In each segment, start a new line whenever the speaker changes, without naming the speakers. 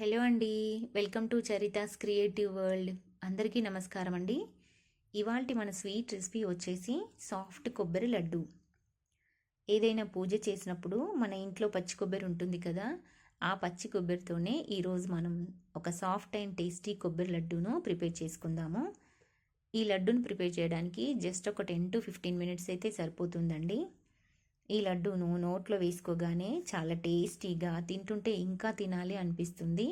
Hello అండి. Welcome to Charitha's creative world. అందరికీ నమస్కారం అండి. ఇవాల్టి మన స్వీట్ రెసిపీ వచ్చేసి సాఫ్ట్ కొబ్బరి లడ్డు. ఏదైనా పూజ చేసినప్పుడు మన ఇంట్లో పచ్చి కొబ్బరి ఉంటుంది కదా ఆ పచ్చి కొబ్బరితోనే ఈరోజు మనం ఒక సాఫ్ట్ అండ్ టేస్టీ కొబ్బరి లడ్డూను ప్రిపేర్ చేసుకుందాము. ఈ లడ్డూను ప్రిపేర్ చేయడానికి జస్ట్ ఒక టెన్ టు ఫిఫ్టీన్ మినిట్స్ అయితే సరిపోతుందండి. ఈ లడ్డూను నోట్లో వేసుకోగానే చాలా టేస్టీగా తింటుంటే ఇంకా తినాలి అనిపిస్తుంది.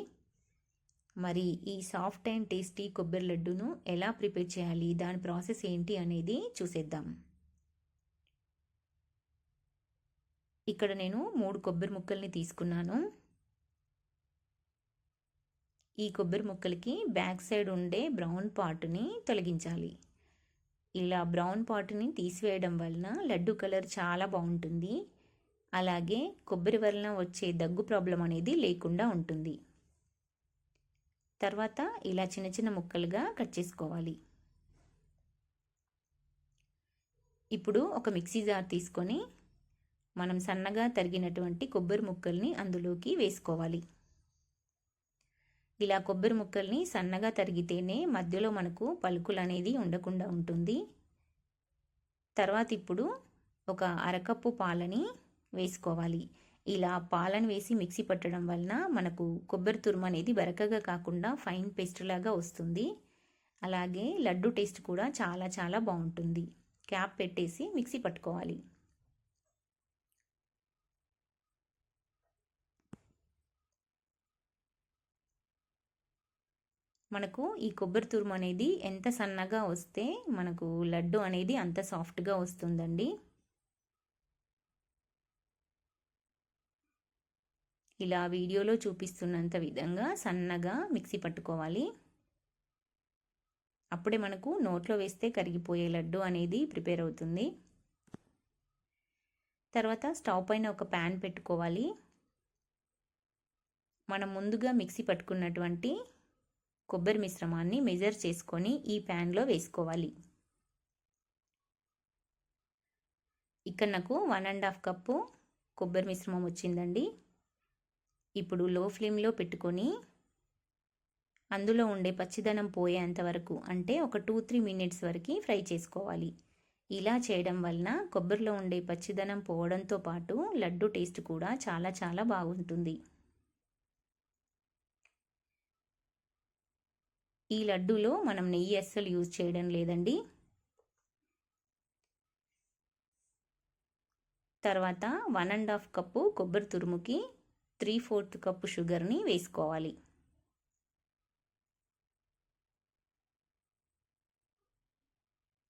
మరి ఈ సాఫ్ట్ అండ్ టేస్టీ కొబ్బరి లడ్డూను ఎలా ప్రిపేర్ చేయాలి? దాని ప్రాసెస్ ఏంటి అనేది చూసేద్దాం. ఇక్కడ నేను మూడు కొబ్బరి ముక్కల్ని తీసుకున్నాను. ఈ కొబ్బరి ముక్కలకి బ్యాక్ సైడ్ ఉండే బ్రౌన్ పార్ట్ని తొలగించాలి. ఇలా బ్రౌన్ పాట్ని తీసివేయడం వలన లడ్డు కలర్ చాలా బాగుంటుంది. అలాగే కొబ్బరి వలన వచ్చే దగ్గు ప్రాబ్లం అనేది లేకుండా ఉంటుంది. తర్వాత ఇలా చిన్న చిన్న ముక్కలుగా కట్ చేసుకోవాలి. ఇప్పుడు ఒక మిక్సీ జార్ తీసుకొని మనం సన్నగా తరిగినటువంటి కొబ్బరి ముక్కల్ని అందులోకి వేసుకోవాలి. ఇలా కొబ్బరి ముక్కల్ని సన్నగా తరిగితేనే మధ్యలో మనకు పలుకులు అనేది ఉండకుండా ఉంటుంది. తర్వాత ఇప్పుడు ఒక అరకప్పు పాలని వేసుకోవాలి. ఇలా పాలను వేసి మిక్సీ పట్టడం వలన మనకు కొబ్బరి తురుము అనేది బరకగా కాకుండా ఫైన్ పేస్ట్ లాగా వస్తుంది. అలాగే లడ్డు టేస్ట్ కూడా చాలా చాలా బాగుంటుంది. క్యాప్ పెట్టేసి మిక్సీ పట్టుకోవాలి. మనకు ఈ కొబ్బరి తురుము అనేది ఎంత సన్నగా వస్తే మనకు లడ్డు అనేది అంత సాఫ్ట్గా వస్తుందండి. ఇలా వీడియోలో చూపిస్తున్నంత విధంగా సన్నగా మిక్సీ పట్టుకోవాలి. అప్పుడే మనకు నోట్లో వేస్తే కరిగిపోయే లడ్డు అనేది ప్రిపేర్ అవుతుంది. తర్వాత స్టవ్ పైన ఒక ప్యాన్ పెట్టుకోవాలి. మనం ముందుగా మిక్సీ పట్టుకున్నటువంటి కొబ్బరి మిశ్రమాన్ని మెజర్ చేసుకొని ఈ ప్యాన్లో వేసుకోవాలి. ఇక్కడ నాకు వన్ అండ్ హాఫ్ కప్పు కొబ్బరి మిశ్రమం వచ్చిందండి. ఇప్పుడు లో ఫ్లేమ్లో పెట్టుకొని అందులో ఉండే పచ్చిదనం పోయేంత వరకు అంటే ఒక టూ త్రీ మినిట్స్ వరకు ఫ్రై చేసుకోవాలి. ఇలా చేయడం వలన కొబ్బరిలో ఉండే పచ్చిదనం పోవడంతో పాటు లడ్డు టేస్ట్ కూడా చాలా చాలా బాగుంటుంది. ఈ లడ్డూలో మనం నెయ్యి అస్సలు యూజ్ చేయడం లేదండి. తర్వాత వన్ అండ్ హాఫ్ కప్పు కొబ్బరి తురుముకి త్రీ ఫోర్త్ కప్పు షుగర్ని వేసుకోవాలి.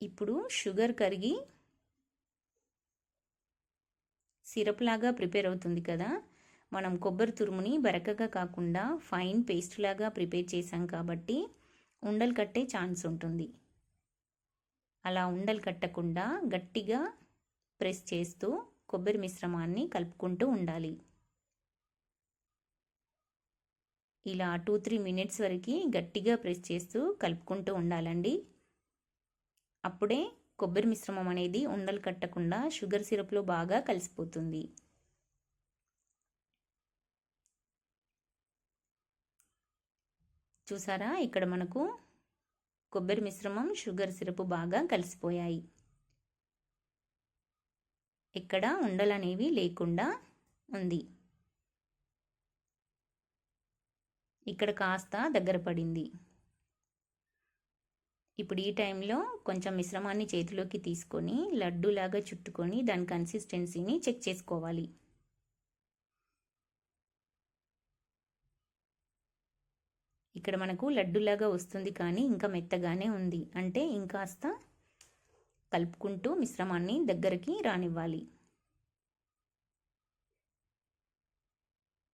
ఇప్పుడు షుగర్ కరిగి సిరప్ లాగా ప్రిపేర్ అవుతుంది కదా. మనం కొబ్బరి తురుముని బరకగా కాకుండా ఫైన్ పేస్ట్ లాగా ప్రిపేర్ చేసాం కాబట్టి ఉండలు కట్టే ఛాన్స్ ఉంటుంది. అలా ఉండలు కట్టకుండా గట్టిగా ప్రెస్ చేస్తూ కొబ్బరి మిశ్రమాన్ని కలుపుకుంటూ ఉండాలి. ఇలా టూ త్రీ మినిట్స్ వరకు గట్టిగా ప్రెస్ చేస్తూ కలుపుకుంటూ ఉండాలండి. అప్పుడే కొబ్బరి మిశ్రమం అనేది ఉండలు కట్టకుండా షుగర్ సిరప్లో బాగా కలిసిపోతుంది. చూసారా? ఇక్కడ మనకు కొబ్బరి మిశ్రమం షుగర్ సిరప్ బాగా కలిసిపోయాయి. ఇక్కడ ఉండలనేవి లేకుండా ఉంది. ఇక్కడ కాస్త దగ్గర పడింది. ఇప్పుడు ఈ టైంలో కొంచెం మిశ్రమాన్ని చేతిలోకి తీసుకొని లడ్డూలాగా చుట్టుకొని దాని కన్సిస్టెన్సీని చెక్ చేసుకోవాలి. ఇక్కడ మనకు లడ్డులాగా వస్తుంది కానీ ఇంకా మెత్తగానే ఉంది. అంటే ఇంకాస్త కలుపుకుంటూ మిశ్రమాన్ని దగ్గరికి రానివ్వాలి.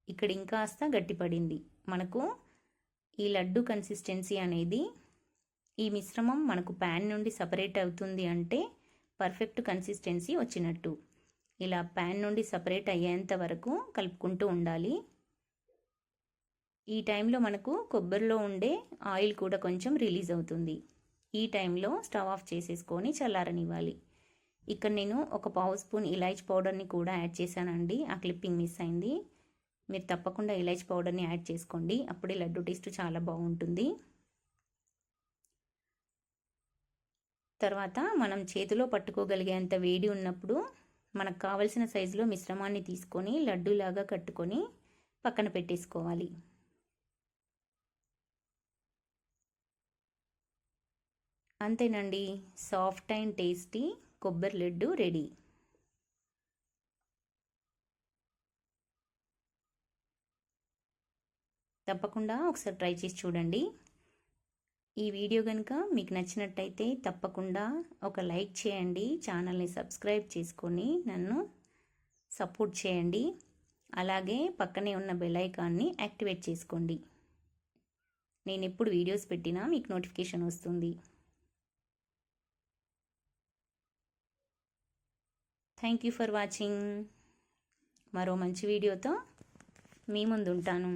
ఇక్కడ ఇంకాస్త గట్టిపడింది. మనకు ఈ లడ్డు కన్సిస్టెన్సీ అనేది ఈ మిశ్రమం మనకు ప్యాన్ నుండి సపరేట్ అవుతుంది అంటే పర్ఫెక్ట్ కన్సిస్టెన్సీ వచ్చినట్టు. ఇలా ప్యాన్ నుండి సపరేట్ అయ్యేంత వరకు కలుపుకుంటూ ఉండాలి. ఈ టైంలో మనకు కొబ్బరిలో ఉండే ఆయిల్ కూడా కొంచెం రిలీజ్ అవుతుంది. ఈ టైంలో స్టవ్ ఆఫ్ చేసేసుకొని చల్లారనివ్వాలి. ఇక్కడ నేను ఒక పావు స్పూన్ ఇలాచ్ పౌడర్ని కూడా యాడ్ చేశానండి. ఆ క్లిప్పింగ్ మిస్ అయింది. మీరు తప్పకుండా ఇలాచి పౌడర్ని యాడ్ చేసుకోండి. అప్పుడే లడ్డు టేస్ట్ చాలా బాగుంటుంది. తర్వాత మనం చేతిలో పట్టుకోగలిగేంత వేడి ఉన్నప్పుడు మనకు కావలసిన సైజులో మిశ్రమాన్ని తీసుకొని లడ్డూలాగా కట్టుకొని పక్కన పెట్టేసుకోవాలి. అంతేనండి. సాఫ్ట్ అండ్ టేస్టీ కొబ్బరి లడ్డు రెడీ. తప్పకుండా ఒకసారి ట్రై చేసి చూడండి. ఈ వీడియో కనుక మీకు నచ్చినట్టయితే తప్పకుండా ఒక లైక్ చేయండి. ఛానల్ని సబ్స్క్రైబ్ చేసుకొని నన్ను సపోర్ట్ చేయండి. అలాగే పక్కనే ఉన్న బెల్ ఐకాన్ని యాక్టివేట్ చేసుకోండి. నేను ఎప్పుడు వీడియోస్ పెట్టినా మీకు నోటిఫికేషన్ వస్తుంది. థ్యాంక్ యూ ఫర్ వాచింగ్ మరో మంచి వీడియోతో మీ ముందు ఉంటాను